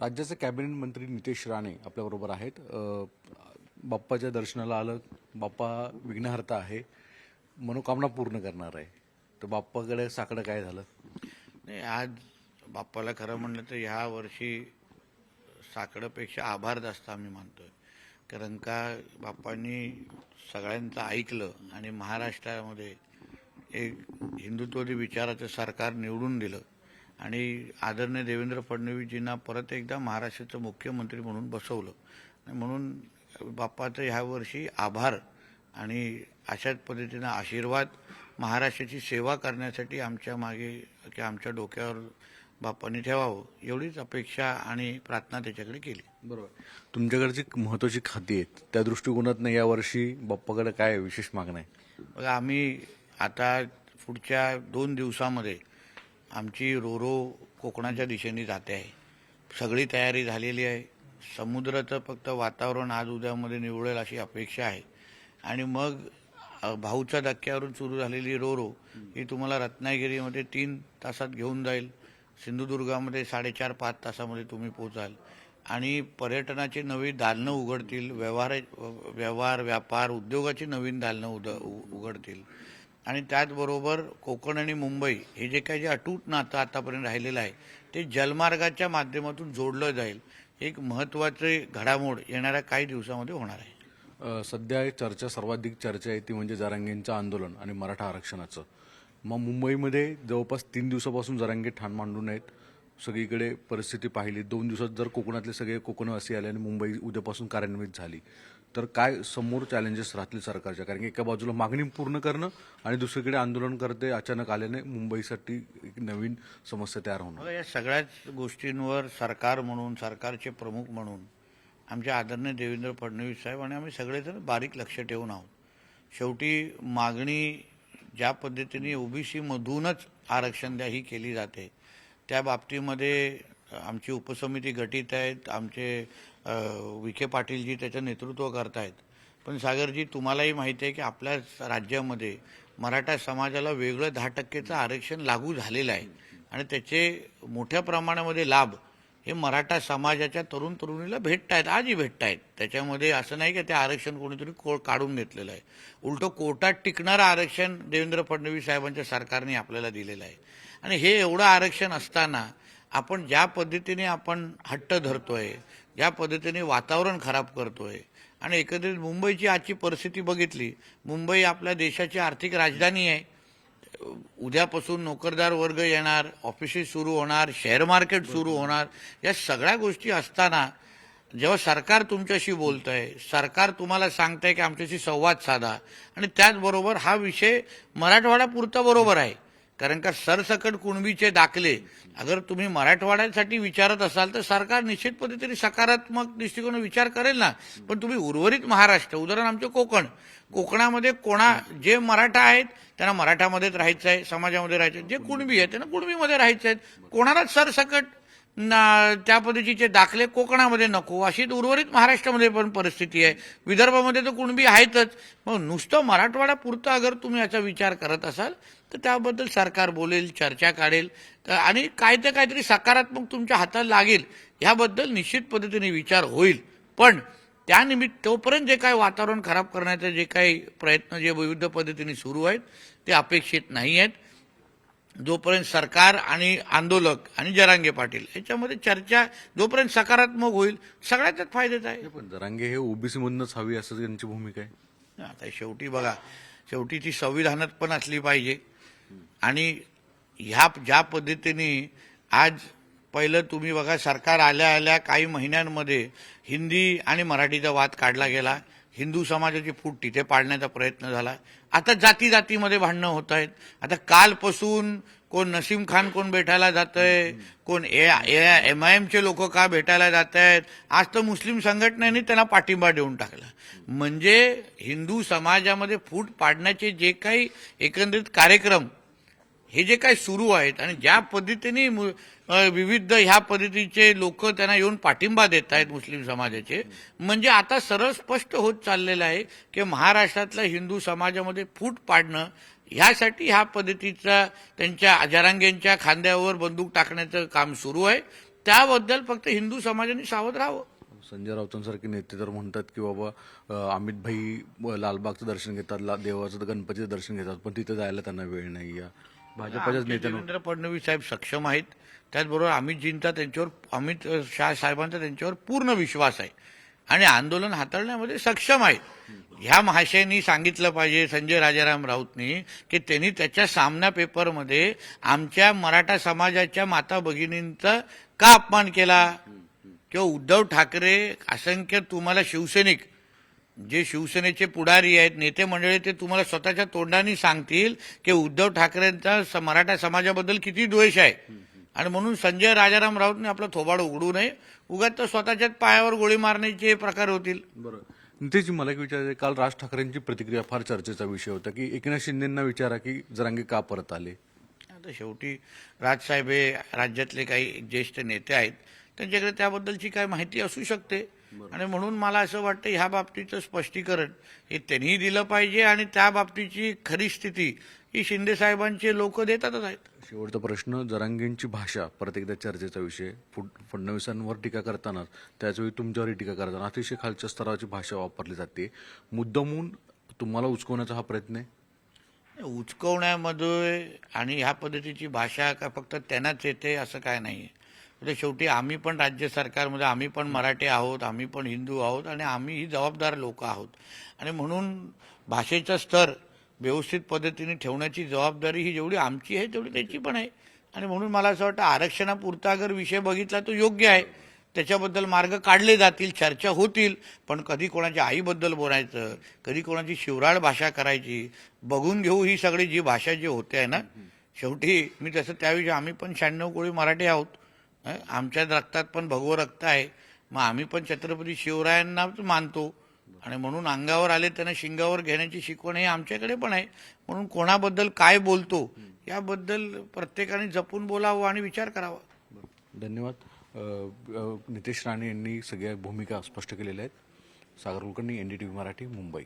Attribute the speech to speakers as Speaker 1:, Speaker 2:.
Speaker 1: राज्याचे कॅबिनेट मंत्री नितेश राणे आपल्याबरोबर आहेत. बाप्पाच्या दर्शनाला आलं बाप्पा विघ्नहर्ता आहे मनोकामना पूर्ण करणार आहे. तर बाप्पाकडे साकडं काय झालं?
Speaker 2: नाही आज बाप्पाला खरं म्हणलं तर ह्या वर्षी साकडंपेक्षा आभार जास्त आम्ही मानतोय. कारण का बाप्पांनी सगळ्यांचं ऐकलं आणि महाराष्ट्रामध्ये एक हिंदुत्ववादी विचाराचं सरकार निवडून दिलं. आणि आदरणीय देवेंद्र फडणवीसजींना परत एकदा महाराष्ट्राचं मुख्यमंत्री म्हणून बसवलं. म्हणून बाप्पाचं ह्या वर्षी आभार आणि अशाच पद्धतीनं आशीर्वाद महाराष्ट्राची सेवा करण्यासाठी आमच्या मागे किंवा आमच्या डोक्यावर बाप्पांनी ठेवावं एवढीच अपेक्षा आणि प्रार्थना त्याच्याकडे केली.
Speaker 1: बरोबर. तुमच्याकडची महत्वाची खाती आहेत त्या दृष्टिकोनातनं यावर्षी बाप्पाकडे काय विशेष मागणं आहे?
Speaker 2: बघा आम्ही आता पुढच्या दोन दिवसामध्ये आमची रोरो कोकणाच्या दिशेने जाते आहे. सगळी तयारी झालेली आहे. समुद्राचं फक्त वातावरण आज उद्यामध्ये निवडेल अशी अपेक्षा आहे. आणि मग भाऊच्या धक्क्यावरून सुरू झालेली रोरो ही तुम्हाला रत्नागिरीमध्ये तीन तासात घेऊन जाईल. सिंधुदुर्गामध्ये साडेचार पाच तासामध्ये तुम्ही पोचाल आणि पर्यटनाची नवी दालनं उघडतील. व्यवहार व्यवहार व्यापार उद्योगाची नवीन दालनं उद उघडतील. आणि त्याचबरोबर कोकण आणि मुंबई हे जे काही जे अटूट नातं आतापर्यंत राहिलेलं आहे ते जलमार्गाच्या माध्यमातून जोडलं जाईल एक महत्त्वाचे घडामोड येणाऱ्या काही दिवसामध्ये होणार आहे.
Speaker 1: सध्या एक चर्चा सर्वाधिक चर्चा आहे ती म्हणजे जरांगेंचं आंदोलन आणि मराठा आरक्षणाचं. मग मुंबईमध्ये जवळपास तीन दिवसापासून जरांगे ठाण मांडून आहेत. सगळीकडे परिस्थिती पाहिली. दोन दिवसात जर कोकणातले सगळे कोकणवासी आले आणि मुंबई उद्यापासून कार्यान्वित झाली तर काय समोर चॅलेंजेस राहतील सरकारच्या? कारण की एका बाजूला मागणी पूर्ण करणं आणि दुसरीकडे आंदोलन करते अचानक आल्याने मुंबईसाठी एक नवीन समस्या तयार होणं
Speaker 2: या सगळ्याच गोष्टींवर सरकार म्हणून सरकारचे प्रमुख म्हणून आमचे आदरणीय देवेंद्र फडणवीस साहेब आणि आम्ही सगळेजण बारीक लक्ष ठेवून आहोत. शेवटी मागणी ज्या पद्धतीने ओबीसीमधूनच आरक्षण द्या ही केली जाते त्या बाबतीमध्ये आमची उपसमिती गठीत आहेत आमचे विखे पाटीलजी त्याचं नेतृत्व करतायत पण सागरजी तुम्हालाही माहिती आहे की आपल्या राज्यामध्ये मराठा समाजाला वेगळं दहा टक्केचं आरक्षण लागू झालेलं आहे. आणि त्याचे मोठ्या प्रमाणामध्ये लाभ हे मराठा समाजाच्या तरुण तरुणीला भेटत आहेत आजही भेटत आहेत त्याच्यामध्ये असं नाही की ते आरक्षण कोणीतरी को काढून घेतलेलं आहे. उलटं कोर्टात टिकणारं आरक्षण देवेंद्र फडणवीस साहेबांच्या सरकारने आपल्याला दिलेलं आहे. आणि हे एवढं आरक्षण असताना आपण ज्या पद्धतीने आपण हट्ट धरतोय ज्या पद्धतीने वातावरण खराब करतोय. आणि एकंदरीत मुंबईची आजची परिस्थिती बघितली मुंबई आपल्या देशाची आर्थिक राजधानी आहे. उद्यापासून नोकरदार वर्ग येणार ऑफिसेस सुरू होणार शेअर मार्केट सुरू होणार. या सगळ्या गोष्टी असताना जेव्हा सरकार तुमच्याशी बोलत आहे सरकार तुम्हाला सांगतंय की आमच्याशी संवाद साधा. आणि त्याचबरोबर हा विषय मराठवाड्यापुरता बरोबर आहे. कारण का सरसकट कुणबीचे दाखले. अगर तुम्ही मराठवाड्यासाठी विचारत असाल तर सरकार निश्चित पद्धतीने सकारात्मक दृष्टिकोन विचार करेल ना. पण तुम्ही उर्वरित महाराष्ट्र उदाहरण आमचे कोकण. कोकणामध्ये कोणा जे मराठा आहेत त्यांना मराठामध्येच राहायचं आहे समाजामध्ये राहायचं आहे. जे कुणबी आहेत त्यांना कुणबीमध्ये राहायचं आहेत कोणालाच सरसकट ना- त्या पद्धतीचे दाखले कोकणामध्ये नको अशी उर्वरित महाराष्ट्रामध्ये पण परिस्थिती आहे. विदर्भामध्ये तर कुणबी आहेतच. मग नुसतं मराठवाडा पुरतं अगर तुम्ही याचा विचार करत असाल तर त्याबद्दल सरकार बोलेल चर्चा काढेल. तर आणि काय ते काहीतरी सकारात्मक तुमच्या हाताला लागेल याबद्दल निश्चित पद्धतीने विचार होईल. पण त्यानिमित्त तोपर्यंत जे काही वातावरण खराब करण्याचे जे काही प्रयत्न जे विविध पद्धतीने सुरू आहेत ते अपेक्षित नाही आहेत. जोपर्यंत सरकार आणि आंदोलक आणि जरांगे पाटील याच्यामध्ये चर्चा जोपर्यंत सकारात्मक होईल सगळ्याच फायद्याच आहे.
Speaker 1: पण जरांगे हे ओबीसी मधूनच हवी असं त्यांची भूमिका आहे.
Speaker 2: आता शेवटी बघा शेवटी ती संविधानात पण असली पाहिजे. आणि ह्या ज्या पद्धतीने आज पहिलं तुम्ही बघा सरकार आल्या आल्या काही महिन्यांमध्ये हिंदी आणि मराठीचा वाद काढला गेला. हिंदू समाजाची फूट तिथे पाडण्याचा प्रयत्न झाला. आता जाती जातीमध्ये भांडणं होत आहेत. आता कालपासून कोण नसीम खान कोण भेटायला जात आहे कोण एम आय एमचे लोक का भेटायला जात आहेत आज तर मुस्लिम संघटनेने त्यांना पाठिंबा देऊन टाकला. म्हणजे हिंदू समाजामध्ये फूट पाडण्याचे जे काही एकंदरीत कार्यक्रम हे जे काय सुरू आहेत आणि ज्या पद्धतीने मु- विविध ह्या पद्धतीचे लोक त्यांना येऊन पाठिंबा देत आहेत मुस्लिम समाजाचे म्हणजे आता सरळ स्पष्ट होत चाललेलं आहे की महाराष्ट्रातल्या हिंदू समाजामध्ये फूट पाडणं ह्यासाठी ह्या पद्धतीचा त्यांच्या जरांगेंच्या खांद्यावर बंदूक टाकण्याचं काम सुरू आहे. त्याबद्दल फक्त हिंदू समाजाने सावध राहावं.
Speaker 1: संजय राऊतांसारखे नेते तर म्हणतात की बाबा अमितभाई अमित भाई लालबागचं दर्शन घेतात ला देवाचं गणपतीचं दर्शन घेतात पण तिथे जायला त्यांना वेळ नाही या भाजपच्याच
Speaker 2: आमचे
Speaker 1: नेत्यांवर.
Speaker 2: देवेंद्र फडणवीस साहेब सक्षम आहेत. त्याचबरोबर अमितजींचा त्यांच्यावर अमित शाह साहेबांचा त्यांच्यावर पूर्ण विश्वास आहे. आणि आंदोलन हाताळण्यामध्ये सक्षम आहेत. ह्या महाशयांनी सांगितलं पाहिजे संजय राजाराम राऊतनी की त्यांनी त्याच्या सामना पेपरमध्ये आमच्या मराठा समाजाच्या माता भगिनींचा का अपमान केला? किंवा उद्धव ठाकरे असंख्य तुम्हाला शिवसैनिक जे शिवसेनेचे पुढारी आहेत नेते मंडळी ते तुम्हाला स्वतःच्या तोंडाने सांगतील की उद्धव ठाकरेंचा मराठा समाजाबद्दल किती द्वेष आहे. आणि म्हणून संजय राजाराम राऊतने आपलं थोबाड उघडू नये. उगाच तर स्वतःच्याच पायावर गोळी मारण्याचे प्रकार होतील.
Speaker 1: बरं. नितेशजी मला एक विचारायचं काल राज ठाकरेंची प्रतिक्रिया फार चर्चेचा विषय होता की एकनाथ शिंदेंना विचारा की जरांगे का परत आले?
Speaker 2: आता शेवटी राजसाहेब हे राज्यातले काही ज्येष्ठ नेते आहेत त्यांच्याकडे त्याबद्दलची काय माहिती असू शकते. आणि म्हणून मला असं वाटतं ह्या बाबतीचं स्पष्टीकरण हे त्यांनी दिलं पाहिजे आणि त्या बाबतीची खरी स्थिती ही शिंदे साहेबांचे लोक देतातच आहेत.
Speaker 1: शेवटचा प्रश्न जरांगेंची भाषा परत एकदा चर्चेचा विषय. फुड- फडणवीसांवर टीका करताना त्याचवेळी तुमच्यावरही टीका करताना अतिशय खालच्या स्तराची भाषा वापरली जाते. मुद्दामून तुम्हाला उचकवण्याचा हा प्रयत्न आहे?
Speaker 2: उचकवण्यामध्ये आणि ह्या पद्धतीची भाषा का फक्त त्यांनाच येते असं काय नाही म्हणजे शेवटी आम्ही पण राज्य सरकारमध्ये आम्ही पण मराठी आहोत आम्ही पण हिंदू आहोत आणि आम्ही ही जबाबदार लोक आहोत. आणि म्हणून भाषेचा स्तर व्यवस्थित पद्धतीने ठेवण्याची जबाबदारी ही जेवढी आमची आहे तेवढी त्याची पण आहे. आणि म्हणून मला असं वाटतं आरक्षणापुरता अगर विषय बघितला तो योग्य आहे. त्याच्याबद्दल मार्ग काढले जातील चर्चा होतील पण कधी कोणाच्या आईबद्दल बोलायचं कधी कोणाची शिवराळ भाषा करायची बघून घेऊ ही सगळी जी भाषा जी होते आहे ना शेवटी मी तसं त्याविषयी आम्ही पण शहाण्णव कोळी मराठी आहोत? आमच्या रक्तात पण भगवं रक्त आहे. मग आम्ही पण छत्रपती शिवरायांनाच मानतो. आणि म्हणून अंगावर आले त्यांना शिंगावर घेण्याची शिकवण हे आमच्याकडे पण आहे. म्हणून कोणाबद्दल काय बोलतो याबद्दल प्रत्येकाने जपून बोलावं आणि विचार करावा.
Speaker 1: धन्यवाद. नितेश राणे यांनी सगळ्या भूमिका स्पष्ट केलेल्या आहेत. सागर कुलकर्णी एनडीटीव्ही मराठी मुंबई.